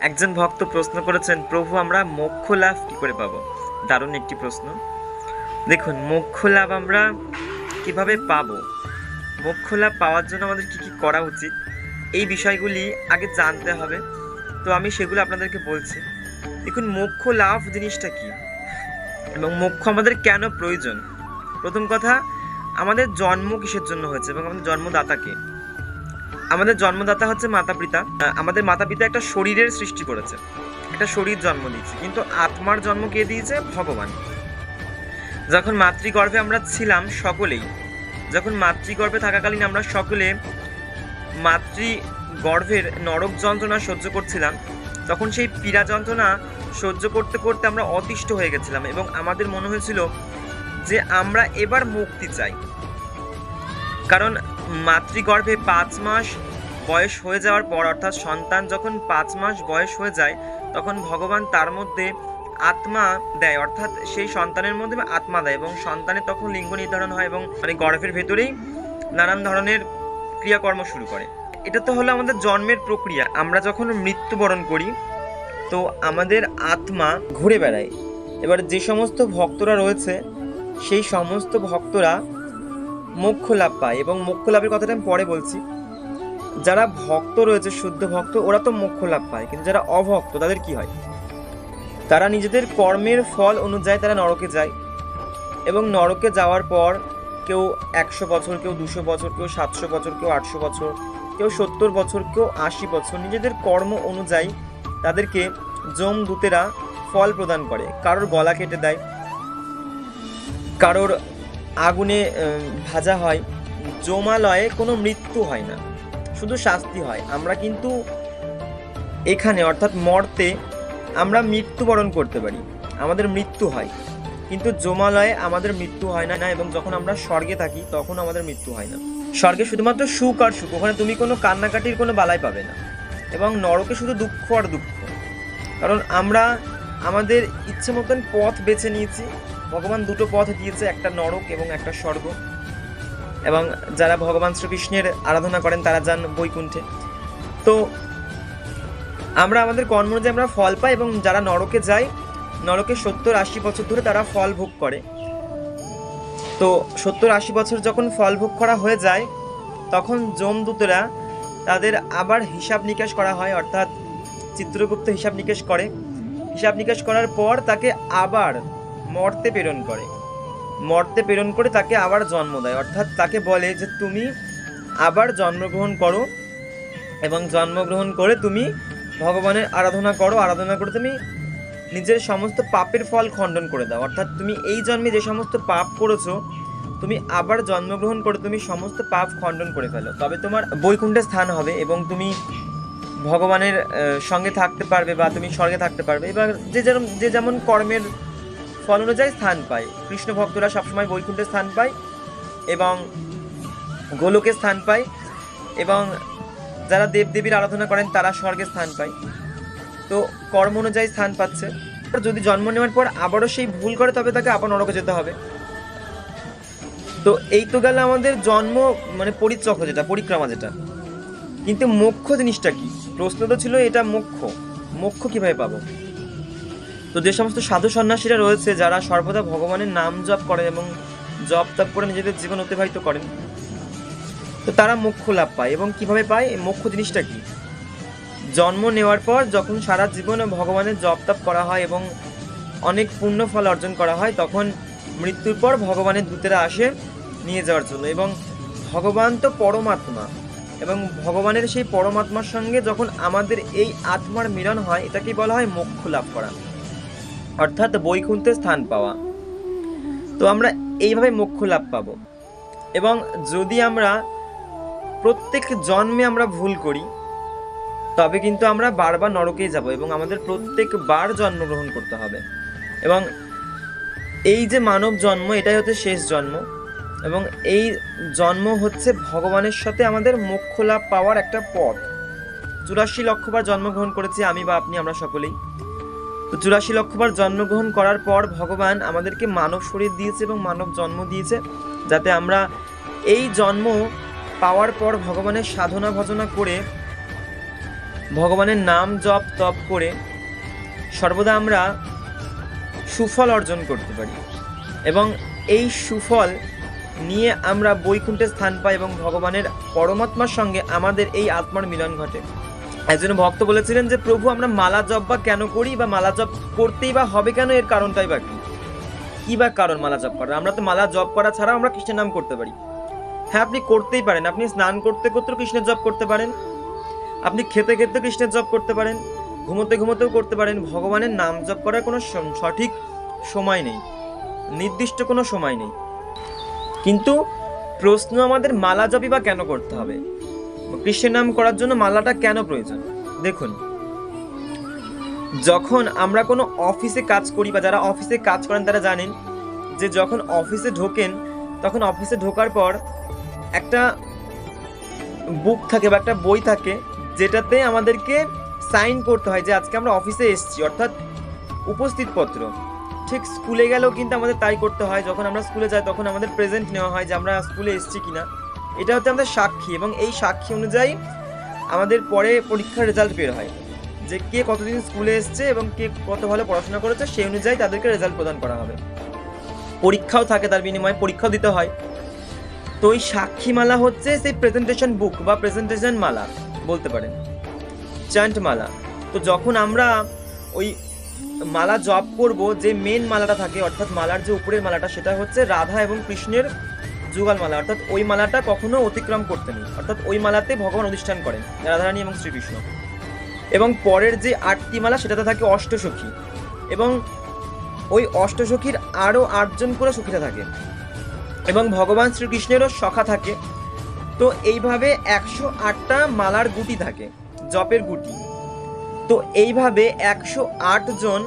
একজন ভক্ত প্রশ্ন করেছেন, প্রভু, আমরা মোক্ষ লাভ কি করে পাবো? দারুণ একটি প্রশ্ন। দেখুন, মোক্ষ লাভ আমরা কীভাবে পাবো? মোক্ষ লাভ পাওয়ার জন্য আমাদের কি কি করা উচিত? এই বিষয়গুলি আগে জানতে হবে। তো আমি সেগুলো আপনাদেরকে বলছি। দেখুন, মোক্ষ লাভ জিনিসটা কি? এবং মোক্ষ আমাদের কেন প্রয়োজন? প্রথম কথা, আমাদের জন্ম কিসের জন্য হয়েছে এবং আমাদের জন্মদাতাকে আমাদের জন্মদাতা হচ্ছে মাতা পিতা। আমাদের মাতা পিতা একটা শরীরের সৃষ্টি করেছে। একটা শরীর জন্ম দিয়েছে। কিন্তু আত্মার জন্ম কে দিয়েছে? ভগবান। যখন মাতৃগর্ভে আমরা ছিলাম সকলেই, যখন মাতৃগর্ভে থাকাকালীন আমরা সকলে মাতৃ গর্ভের নরক যন্ত্রণা সহ্য করছিলাম, তখন সেই পীড়া যন্ত্রণা সহ্য করতে করতে আমরা অতিষ্ঠ হয়ে গেছিলাম এবং আমাদের মনে হয়েছিল যে আমরা এবার মুক্তি চাই। কারণ মাতৃগর্ভে পাঁচ মাস বয়স হয়ে যাওয়ার পর, অর্থাৎ সন্তান যখন পাঁচ মাস বয়স হয়ে যায়, তখন ভগবান তার মধ্যে আত্মা দেয়, অর্থাৎ সেই সন্তানের মধ্যে আত্মা দেয় এবং সন্তানের তখন লিঙ্গ নির্ধারণ হয় এবং মানে গর্ভের ভেতরেই নানান ধরনের ক্রিয়াকর্ম শুরু করে। এটা তো হলো আমাদের জন্মের প্রক্রিয়া। আমরা যখন মৃত্যুবরণ করি, তো আমাদের আত্মা ঘুরে বেড়ায়। এবার যে সমস্ত ভক্তরা রয়েছে, সেই সমস্ত ভক্তরা মোক্ষ লাভ পায় এবং মোক্ষ লাভের কথাটা আমি পরে বলছি। যারা ভক্ত রয়েছে, শুদ্ধ ভক্ত, ওরা তো মোক্ষ লাভ পায়। কিন্তু যারা অভক্ত, তাদের কি হয়? তারা নিজেদের কর্মের ফল অনুযায়ী তারা নরকে যায় এবং নরকে যাওয়ার পর কেউ একশো বছর, কেউ দুশো বছর, কেউ সাতশো বছর, কেউ আটশো বছর, কেউ সত্তর বছর, কেউ আশি বছর, নিজেদের কর্ম অনুযায়ী তাদেরকে যমদূতেরা ফল প্রদান করে। কারোর গলা কেটে দেয়, কারোর আগুনে ভাজা হয়। জমালয়ে কোনো মৃত্যু হয় না। শুধু শাস্তি হয়। আমরা কিন্তু এখানে, অর্থাৎ মর্তে, আমরা মৃত্যুবরণ করতে পারি। আমাদের মৃত্যু হয়। কিন্তু জমালয়ে আমাদের মৃত্যু হয় না না এবং যখন আমরা স্বর্গে থাকি, তখন আমাদের মৃত্যু হয় না। স্বর্গে শুধুমাত্র সুখ আর সুখ। ওখানে তুমি কোনো কান্নাকাটির কোনো বালাই পাবে না। এবং নরকে শুধু দুঃখ আর দুঃখ। কারণ আমরা আমাদের ইচ্ছে মতন পথ বেছে নিয়েছি। ভগবান দুটো পথ দিয়েছে, একটা নরক এবং একটা স্বর্গ। এবং যারা ভগবান শ্রীকৃষ্ণের আরাধনা করেন, তারা যান বৈকুণ্ঠে। তো আমরা আমাদের কর্ম অনুযায়ী আমরা ফল পাই এবং যারা নরকে যায়, নরকে সত্তর আশি বছর ধরে তারা ফল ভোগ করে। তো সত্তর আশি বছর যখন ফল ভোগ করা হয়ে যায়, তখন যমদূতেরা তাদের আবার হিসাব নিকাশ করা হয়, অর্থাৎ চিত্রগুপ্ত হিসাব নিকাশ করে। হিসাব নিকাশ করার পর তাকে আবার মর্তে প্রেরণ করে। মর্তে প্রেরণ করে তাকে আবার জন্ম দেয়। অর্থাৎ তাকে বলে যে, তুমি আবার জন্মগ্রহণ করো এবং জন্মগ্রহণ করে তুমি ভগবানের আরাধনা করো। আরাধনা করে তুমি নিজের সমস্ত পাপের ফল খণ্ডন করে দাও। অর্থাৎ তুমি এই জন্মে যে সমস্ত পাপ করেছ, তুমি আবার জন্মগ্রহণ করে তুমি সমস্ত পাপ খণ্ডন করে ফেলো। তবে তোমার বৈকুণ্ঠে স্থান হবে এবং তুমি ভগবানের সঙ্গে থাকতে পারবে বা তুমি স্বর্গে থাকতে পারবে। এবার যে যেরকম যে যেমন কর্মের ফল অনুযায়ী স্থান পায়। কৃষ্ণ ভক্তরা সবসময় বৈকুণ্ঠে স্থান পায় এবং গোলকে স্থান পায় এবং যারা দেবদেবীর আরাধনা করেন তারা স্বর্গে স্থান পায়। তো কর্ম অনুযায়ী স্থান পাচ্ছে। যদি জন্ম নেওয়ার পর আবারও সেই ভুল করে, তবে তাকে আবার নরকে যেতে হবে। তো এই তো গেল আমাদের জন্ম মানে পরিচক্র যেটা, পরিক্রমা যেটা। কিন্তু মোক্ষ জিনিসটা কি? প্রশ্ন তো ছিল এটা মোক্ষ। মোক্ষ কীভাবে পাবো? তো যে সমস্ত সাধু সন্ন্যাসীরা রয়েছে, যারা সর্বদা ভগবানের নাম জপ করেন এবং জপ তপ করে নিজেদের জীবন অতিবাহিত করেন, তো তারা মোক্ষ লাভ পায়। এবং কীভাবে পায়? এই মোক্ষ জিনিসটা কি? জন্ম নেওয়ার পর যখন সারা জীবন ভগবানের জপ তপ করা হয় এবং অনেক পুণ্য ফল অর্জন করা হয়, তখন মৃত্যুর পর ভগবানের দূতেরা আসে নিয়ে যাওয়ার জন্য। এবং ভগবান তো পরমাত্মা, এবং ভগবানের সেই পরমাত্মার সঙ্গে যখন আমাদের এই আত্মার মিলন হয়, এটাকেই বলা হয় মোক্ষ লাভ করা। অর্থাৎ বৈকুণ্ঠে স্থান পাওয়া। তো আমরা এইভাবে মোক্ষ লাভ পাবো। এবং যদি আমরা প্রত্যেক জন্মে আমরা ভুল করি, তবে কিন্তু আমরা বারবার নরকেই যাব এবং আমাদের প্রত্যেকবার জন্মগ্রহণ করতে হবে। এবং এই যে মানব জন্ম, এটাই হচ্ছে শেষ জন্ম। এবং এই জন্ম হচ্ছে ভগবানের সাথে আমাদের মোক্ষ লাভ পাওয়ার একটা পথ। চুরাশি লক্ষবার জন্মগ্রহণ করেছি আমি বা আপনি, আমরা সকলেই। তো চুরাশি লক্ষবার জন্মগ্রহণ করার পর ভগবান আমাদেরকে মানব শরীর দিয়েছে এবং মানব জন্ম দিয়েছে, যাতে আমরা এই জন্ম পাওয়ার পর ভগবানের সাধনা ভজনা করে, ভগবানের নাম জপ তপ করে সর্বদা আমরা সুফল অর্জন করতে পারি। এবং এই সুফল নিয়ে আমরা বৈকুণ্ঠে স্থান পাই এবং ভগবানের পরমাত্মার সঙ্গে আমাদের এই আত্মার মিলন ঘটে। একজন ভক্ত বলেছিলেন যে, প্রভু, আমরা মালা জপ বা কেন করি বা মালা জপ করতেই বা হবে কেন? এর কারণটাই বা কি? বা কারণ মালা জপ করার? আমরা তো মালা জপ করা ছাড়া আমরা কৃষ্ণের নাম করতে পারি। হ্যাঁ আপনি করতেই পারেন। আপনি স্নান করতে করতেও কৃষ্ণের জপ করতে পারেন। আপনি খেতে খেতে কৃষ্ণের জপ করতে পারেন। ঘুমোতে ঘুমোতেও করতে পারেন। ভগবানের নাম জপ করার কোনো সঠিক সময় নেই। নির্দিষ্ট কোনো সময় নেই। কিন্তু প্রশ্ন আমাদের মালা জপই বা কেন করতে হবে? কৃষ্ণের নাম করার জন্য মালাটা কেন প্রয়োজন? দেখুন। যখন আমরা কোনো অফিসে কাজ করি বা যারা অফিসে কাজ করেন তারা জানেন যে যখন অফিসে ঢোকেন, তখন অফিসে ঢোকার পর একটা বুক থাকে বা একটা বই থাকে যেটাতে আমাদেরকে সাইন করতে হয় যে আজকে আমরা অফিসে এসেছি। অর্থাৎ উপস্থিত পত্র ঠিক স্কুলে গেলেও কিন্তু আমাদের তাই করতে হয়। যখন আমরা স্কুলে যাই তখন আমাদের প্রেজেন্ট নেওয়া হয় যে আমরা স্কুলে এসেছি কিনা। এটা হচ্ছে আমাদের সাক্ষী এবং এই সাক্ষী অনুযায়ী আমাদের পরে পরীক্ষার রেজাল্ট বের হয়। যে কে কতদিন স্কুলে এসছে এবং কে কত ভালো পড়াশোনা করেছে সেই অনুযায়ী তাদেরকে রেজাল্ট প্রদান করা হবে। পরীক্ষাও থাকে তার বিনিময়ে, পরীক্ষাও দিতে হয়। তো ওই সাক্ষী মালা হচ্ছে সেই প্রেজেন্টেশন বুক বা প্রেজেন্টেশন মালা, বলতে পারেন। চ্যান্ট মালা। তো যখন আমরা ওই মালা জপ করব, যে মেন মালাটা থাকে, অর্থাৎ মালার যে উপরের মালাটা, সেটা হচ্ছে রাধা এবং কৃষ্ণের যুগল মালা অর্থাৎ ওই মালাটা কখনো অতিক্রম করতে নেই। অর্থাৎ ওই মালাতে ভগবান অধিষ্ঠান করেন, রাধারানী এবং শ্রীকৃষ্ণ। এবং পরের যে আটটি মালা, সেটাতে থাকে অষ্টসখী। এবং ওই অষ্টসখীর আরও আটজন করে সখীরা থাকে। এবং ভগবান শ্রীকৃষ্ণেরও সখা থাকে। তো এইভাবে একশো আটটা মালার গুটি থাকে, জপের গুটি। তো এইভাবে একশো আট জন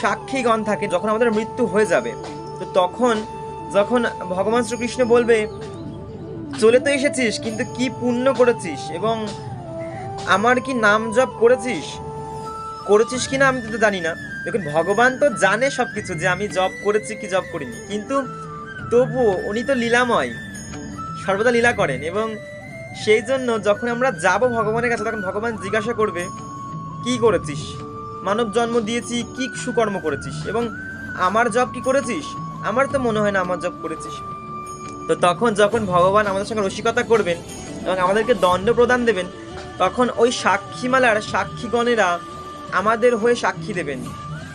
সাক্ষীগণ থাকে, যখন আমাদের মৃত্যু হয়ে যাবে, তো তখন যখন ভগবান শ্রীকৃষ্ণ বলবে, চলে তো এসেছিস, কিন্তু কি পুণ্য করেছিস? এবং আমার কি নাম জপ করেছিস? করেছিস কি না আমি তো জানি না। দেখুন, ভগবান তো জানে সব কিছু যে আমি জব করেছি কি জব করিনি। কিন্তু তবুও উনি তো লীলাময়, সর্বদা লীলা করেন এবং সেই জন্য যখন আমরা যাব ভগবানের কাছে, তখন ভগবান জিজ্ঞাসা করবে, কি করেছিস? মানব জন্ম দিয়েছি, কি সুকর্ম করেছিস? এবং আমার জব কি করেছিস? আমার তো মনে হয় না আমার জব করেছিস। তো তখন যখন ভগবান আমাদের সঙ্গে রসিকতা করবেন এবং আমাদেরকে দণ্ড প্রদান দেবেন, তখন ওই সাক্ষীমালার সাক্ষীগণেরা আমাদের হয়ে সাক্ষী দেবেন।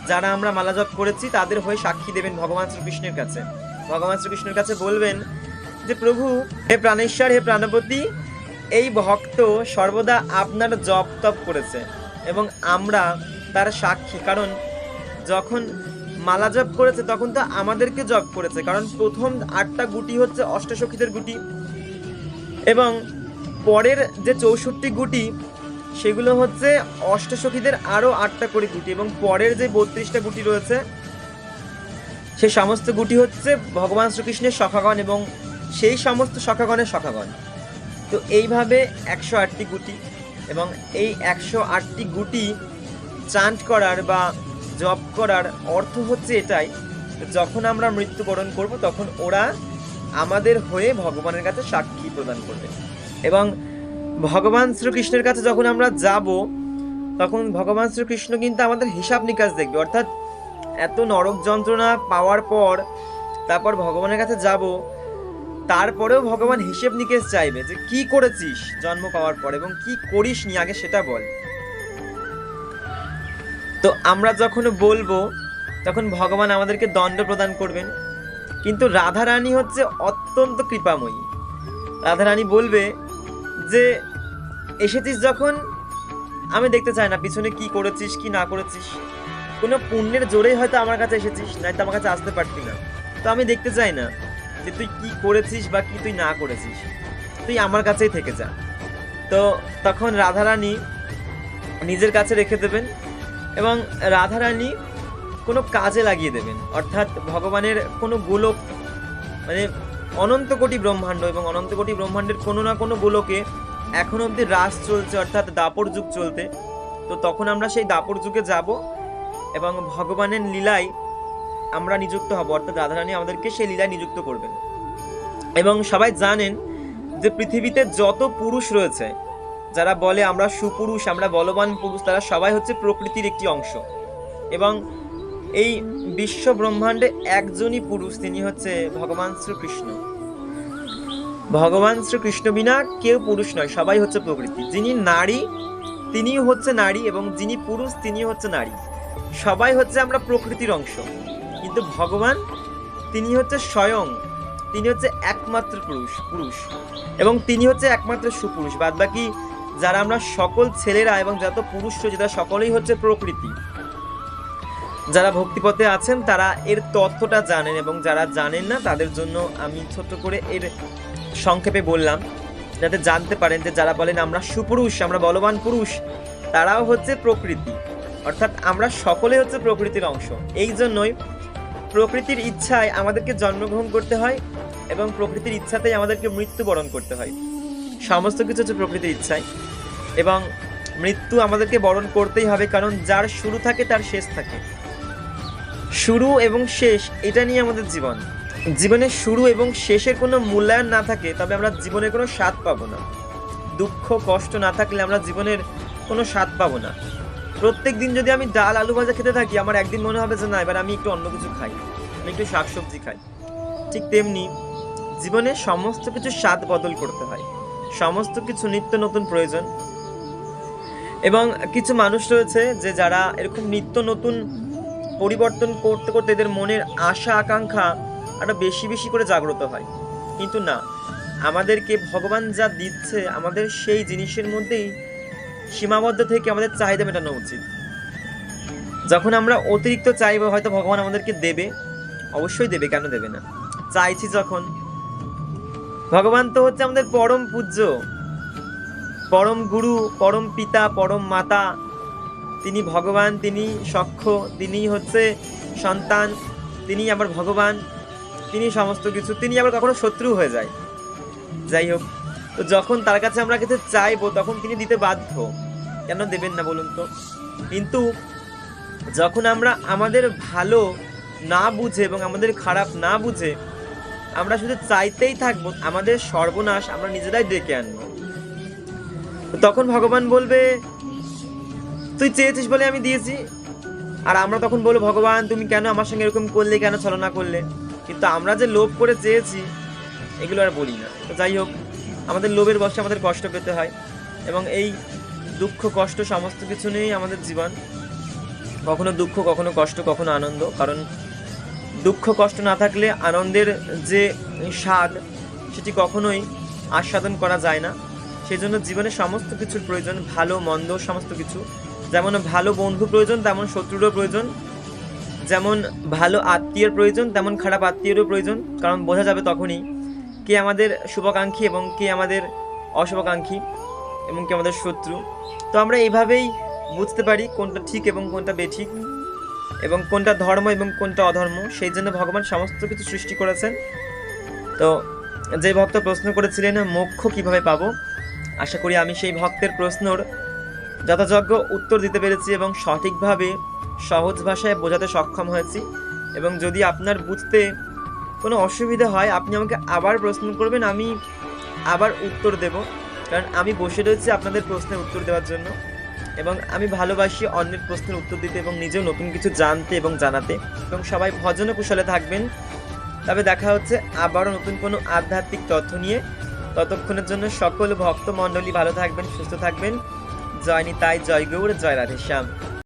যারা আমরা মালা জপ করেছি, তাদের হয়ে সাক্ষী দেবেন ভগবান শ্রীকৃষ্ণের কাছে। ভগবান শ্রীকৃষ্ণের কাছে বলবেন যে, প্রভু, হে প্রাণেশ্বর, হে প্রাণপতি, এই ভক্ত সর্বদা আপনার জপ তপ করেছে এবং আমরা তার সাক্ষী। কারণ যখন মালা জপ করেছে, তখন তো আমাদেরকে জপ করেছে, কারণ প্রথম আটটা গুটি হচ্ছে অষ্টসখীদের গুটি। এবং পরের যে চৌষট্টি গুটি, সেগুলো হচ্ছে অষ্টসখীদের আরও আটটা করে গুটি, এবং পরের যে বত্রিশটা গুটি রয়েছে সেই সমস্ত গুটি হচ্ছে ভগবান শ্রীকৃষ্ণের সখাগণ এবং সেই সমস্ত সখাগণের সখাগণ। তো এইভাবে একশো আটটি গুটি এবং এই একশো আটটি গুটি চান্ট করার বা জপ করার অর্থ হচ্ছে এটাই, যখন আমরা মৃত্যুবরণ করব, তখন ওরা আমাদের হয়ে ভগবানের কাছে সাক্ষী প্রদান করবে। এবং ভগবান শ্রীকৃষ্ণের কাছে যখন আমরা যাব, তখন ভগবান শ্রীকৃষ্ণ কিন্তু আমাদের হিসাব নিকাশ দেখবে। অর্থাৎ এত নরক যন্ত্রণা পাওয়ার পর, তারপর ভগবানের কাছে যাব, তারপরেও ভগবান হিসেব নিকেশ চাইবে যে কি করেছিস জন্ম পাওয়ার পর এবং কি করিসনি, আগে সেটা বল। তো আমরা যখন বলব, তখন ভগবান আমাদেরকে দণ্ড প্রদান করবেন। কিন্তু রাধারানী হচ্ছে অত্যন্ত কৃপাময়ী। রাধা রাধারানী বলবে যে, এসেছিস যখন, আমি দেখতে চাই না, পিছনে কি করেছিস, কি না করেছিস। কোনো পুণ্যের জোরেই হয়তো আমার কাছে এসেছিস নয়তো আমার কাছে আসতে পারতি না। তো আমি দেখতে চাই না যে তুই কি করেছিস বা কি তুই না করেছিস। তুই আমার কাছেই থেকে যা। তো তখন রাধারানী নিজের কাছে রেখে দেবেন। এবং রাধারানী কোনো কাজে লাগিয়ে দেবেন। অর্থাৎ ভগবানের কোনো গোলক মানে অনন্ত কোটি ব্রহ্মাণ্ড এবং অনন্ত কোটি ব্রহ্মাণ্ডের কোনো না কোনো গোলকে এখন অবধি রাস চলছে, অর্থাৎ দাপর যুগ চলতে। তো তখন আমরা সেই দাপর যুগে যাব এবং ভগবানের লীলায় আমরা নিযুক্ত হব। অর্থাৎ রাধারানী আমাদেরকে সেই লীলায় নিযুক্ত করবেন। এবং সবাই জানেন যে পৃথিবীতে যত পুরুষ রয়েছে যারা বলে আমরা সুপুরুষ, আমরা বলবান পুরুষ, তারা সবাই হচ্ছে প্রকৃতির একটি অংশ। এবং এই বিশ্ব ব্রহ্মাণ্ডে একজনই পুরুষ, তিনি হচ্ছে ভগবান শ্রীকৃষ্ণ। ভগবান শ্রীকৃষ্ণ বিনা কেউ পুরুষ নয়, সবাই হচ্ছে প্রকৃতি। যিনি নারী তিনি হচ্ছে নারী, এবং যিনি পুরুষ তিনি হচ্ছে নারী। সবাই হচ্ছে আমরা প্রকৃতির অংশ। কিন্তু ভগবান, তিনি হচ্ছে স্বয়ং, তিনি হচ্ছে একমাত্র পুরুষ পুরুষ। এবং তিনি হচ্ছে একমাত্র সুপুরুষ। বাদ বাকি যারা আমরা সকল ছেলেরা এবং যত পুরুষ রয়েছে তারা সকলেই হচ্ছে প্রকৃতি। যারা ভক্তিপথে আছেন, তারা এর তথ্যটা জানেন এবং যারা জানেন না, তাদের জন্য আমি ছোট্ট করে এর সংক্ষেপে বললাম, যাতে জানতে পারেন যে যারা বলেন আমরা সুপুরুষ, আমরা বলবান পুরুষ, তারাও হচ্ছে প্রকৃতি। অর্থাৎ আমরা সকলে হচ্ছে প্রকৃতির অংশ। এই জন্যই প্রকৃতির ইচ্ছায় আমাদেরকে জন্মগ্রহণ করতে হয় এবং প্রকৃতির ইচ্ছাতেই আমাদেরকে মৃত্যুবরণ করতে হয়। সমস্ত কিছু হচ্ছে প্রকৃতির ইচ্ছায়। এবং মৃত্যু আমাদেরকে বরণ করতেই হবে, কারণ যার শুরু থাকে, তার শেষ থাকে। শুরু এবং শেষ, এটা নিয়ে আমাদের জীবন। জীবনের শুরু এবং শেষের কোনো মূল্যায়ন না থাকে, তবে আমরা জীবনের কোনো স্বাদ পাবো না। দুঃখ, কষ্ট না থাকলে আমরা জীবনের কোনো স্বাদ পাবো না। প্রত্যেক দিন যদি আমি ডাল, আলু ভাজা খেতে থাকি, আমার একদিন মনে হবে যে না, এবার আমি একটু অন্য কিছু খাই। আমি একটু শাকসবজি খাই। ঠিক তেমনি জীবনে সমস্ত কিছু স্বাদ বদল করতে হয়। সমস্ত কিছু নিত্য নতুন প্রয়োজন। এবং কিছু মানুষ রয়েছে যে যারা এরকম নিত্য নতুন পরিবর্তন করতে করতে এদের মনের আশা, আকাঙ্ক্ষা আরও বেশি বেশি করে জাগ্রত হয়। কিন্তু না, আমাদেরকে ভগবান যা দিচ্ছে আমাদের সেই জিনিসের মধ্যেই সীমাবদ্ধ থেকে আমাদের চাহিদা মেটানো উচিত। যখন আমরা অতিরিক্ত চাইব, হয়তো ভগবান আমাদেরকে দেবে। অবশ্যই দেবে, কেন দেবে না? চাইছি যখন ভগবান তো হচ্ছে আমাদের পরম পূজ্য, পরম গুরু, পরম পিতা, পরম মাতা। তিনি ভগবান, তিনি সক্ষ, তিনি হচ্ছে সন্তান, তিনি আবার ভগবান, তিনি সমস্ত কিছু, তিনি আবার কখনো শত্রু হয়ে যায়। যাই হোক, তো যখন তার কাছে আমরা কিছু চাইব, তখন তিনি দিতে বাধ্য। কেন দেবেন না বলুন তো? কিন্তু যখন আমরা আমাদের ভালো না বুঝে এবং আমাদের খারাপ না বুঝে আমরা শুধু চাইতেই থাকব, আমাদের সর্বনাশ আমরা নিজেরাই ডেকে আনব। তখন ভগবান বলবে, তুই চেয়েছিস বলে আমি দিয়েছি। আর আমরা তখন বলব, ভগবান, তুমি কেন আমার সঙ্গে এরকম করলে, কেন ছলনা করলে? কিন্তু আমরা যে লোভ করে চেয়েছি, এগুলো আর বলি না। তো যাই হোক, আমাদের লোভের বসে আমাদের কষ্ট পেতে হয় এবং এই দুঃখ, কষ্ট সমস্ত কিছু নিয়েই আমাদের জীবন। কখনো দুঃখ, কখনো কষ্ট, কখনো আনন্দ, কারণ দুঃখ, কষ্ট না থাকলে আনন্দের যে স্বাদ, সেটি কখনোই আস্বাদন করা যায় না। সেই জন্য জীবনে সমস্ত কিছুর প্রয়োজন ভালো, মন্দ সমস্ত কিছু। যেমন ভালো বন্ধু প্রয়োজন, তেমন শত্রুরও প্রয়োজন। যেমন ভালো আত্মীয়ের প্রয়োজন, তেমন খারাপ আত্মীয়েরও প্রয়োজন। কারণ বোঝা যাবে তখনই কে আমাদের শুভাকাঙ্ক্ষী এবং কে আমাদের অশুভাকাঙ্ক্ষী এবং কে আমাদের শত্রু। তো আমরা এইভাবেই বুঝতে পারি কোনটা ঠিক এবং কোনটা বেঠিক। এবং কোনটা ধর্ম এবং কোনটা অধর্ম, সেই জন্য ভগবান সমস্ত কিছু সৃষ্টি করেছেন। তো যে ভক্ত প্রশ্ন করেছিলেন, মোক্ষ কীভাবে পাবো? আশা করি আমি সেই ভক্তের প্রশ্নর যথাযোগ্য উত্তর দিতে পেরেছি এবং সঠিকভাবে সহজ ভাষায় বোঝাতে সক্ষম হয়েছি। এবং যদি আপনার বুঝতে কোনো অসুবিধা হয়, আপনি আমাকে আবার প্রশ্ন করবেন, আমি আবার উত্তর দেব। কারণ আমি বসে রয়েছি আপনাদের প্রশ্নের উত্তর দেওয়ার জন্য। এবং আমি ভালোবাসি অন্যের প্রশ্নের উত্তর দিতে এবং নিজেও নতুন কিছু জানতে এবং জানাতে। এবং সবাই ভজন কুশলে থাকবেন। তবে দেখা হচ্ছে আবারও নতুন কোনো আধ্যাত্মিক তথ্য নিয়ে। ততক্ষণের জন্য সকল ভক্ত মণ্ডলী ভালো থাকবেন, সুস্থ থাকবেন। জয় নিতাই জয় গৌর জয় রাধে শ্যাম